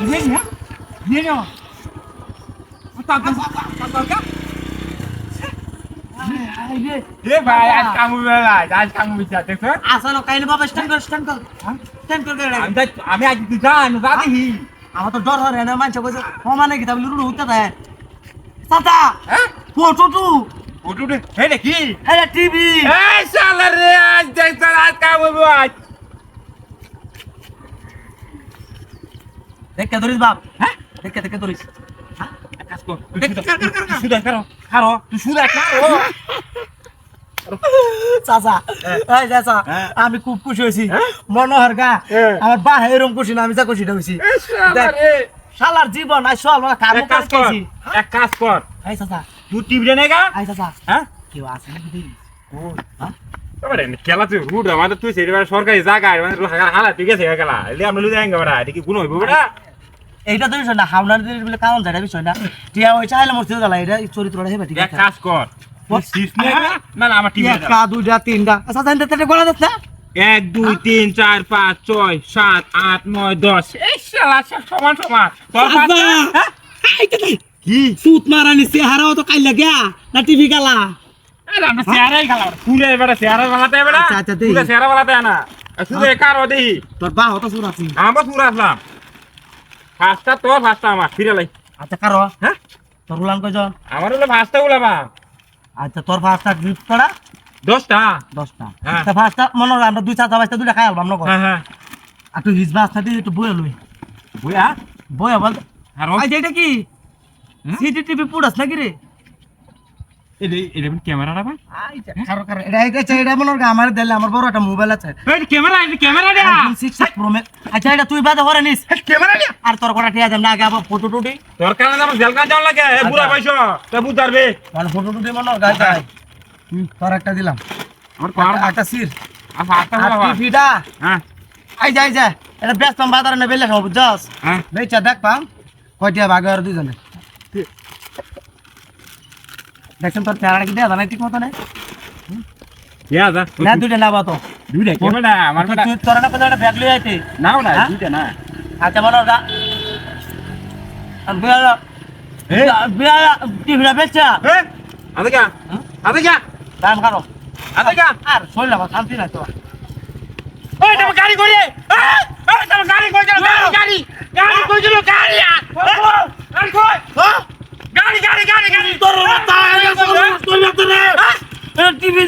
নিয়ে নে নিয়ে নে তাক তাক এ ভাই আজ কাম বেলা আজ কাম বিচার দেখো আসলে কাইলে বাবা স্ট্যান্ড কর স্ট্যান্ড কর স্ট্যান্ড কর আমি আমি আজ তুই জান জানি আমার তো ডর হরে না মানছে কইছে ও মানে কি রুড় হতে দেয় চাচা হ্যাঁ ফটো টু ওটু রে হে দেখি এই টিভি এই শালা রে আজ দেখ তোর আজ কাম আজ দেখে ধরিস বাপ হ্যাঁ দেখে দেখে ধরিস কাজ কর তুই সুদা করো খারো তুই সুদা খারো চাচা এই চাচা হ্যাঁ। আমি খুব খুশি হয়েছি। মনোহর গা হ্যাঁ। আমার বা এরকম খুশি না আমি যা খুশিটা হয়েছি শালার জীবন আই সব কাজ কর করছি এক কাজ কর। এই চাচা। তুই টিভি নে গা। এই চাচা। হ্যাঁ? কেউ আছে এবারে খেলা তুই রুট আমাদের তুই সেই সরকারি জায়গা মানে হালা ঠিক আছে খেলা। আমরা এটা কি গুণ হইব এইটা তো বিষয় না হামলার দিন বলে কারণ যায় বিষয় না। টিয়া ওই চাইলে মোর জ্বালা এটা চরিত্রটা হেবে ঠিক আছে। কাজ কর। না না আমার টিভি একটা দুইটা তিনটা আচ্ছা জানতে তাতে গোলা এক দুই তিন চার পাঁচ ছয় সাত আট নয় দশ। এই শালা সব সমান সমান। হ্যাঁ? কি? সুত মারানি চেহারাও তো কাইলা গিয়া না টিভি গালা? আরে আমরা চেহারাই খেলা তুলে এবারে চেহারা বানাতে এবারে। আচ্ছা, আচ্ছা, চেহারা না। শুধু একার দেহি তোর বা হতো সুর আছি। আমরা পুরো আসলাম তো তোর ফার্স্টটা আমার। ফিরে লাই। আচ্ছা কারও? হ্যাঁ? তোর উলান কয়জন? আমার হলো ফার্স্টটা উলাবা আচ্ছা তোর পাঁচটা ড্রিপ করা? দশটা। দশটা। হ্যাঁ। তা মনে হয় আমরা দুই চারটা পাঁচটা দুটা খাই আলবাম নগর হ্যাঁ হ্যাঁ। আর তুই হিজবা আসতে দিয়ে একটু বয়ে লই। বুয়া বয়ে বল। আর আচ্ছা এটা কি? হুম? সিটি টিভি পুরাস নাকি রে? আর তোর কটা ঠিক আছে না আগে আবার ফটো টুটি। তোর কারণে আমার জেলকা যাওয়া লাগে এ বুড়া পয়সা তা বুঝারবে মানে ফটো টুটি মনে হয় গাই তোর একটা দিলাম। আমার পার একটা- সির। হ্যাঁ। আই যাই যা এটা ব্যস্ত বাজারে না বেলে সব বুঝছস? হ্যাঁ। বেচা দেখ পাম। কয়টা ভাগ আর দুজনে দেখছেন তোর চেহারা কি দেয়া ঠিক মতো যা না দুইটা না বাতো। দুইটা ক্যামেরা আমার তুই তোর না একটা ব্যাগ লই আইতে। নাও না হ্যাঁ? দুইটা না। আচ্ছা মনে ওটা বিয়া এ? বিয়া টিভিটা বেচা। দাম আর শান্তি নাই তো ওই গাড়ি কই ওই গাড়ি কই গেল গাড়ি গাড়ি গাড়ি কই গেল গাড়ি আর গাড়ি কই গাড়ি গাড়ি গাড়ি গাড়ি তোর রাস্তা তোর রাস্তা রে টিভি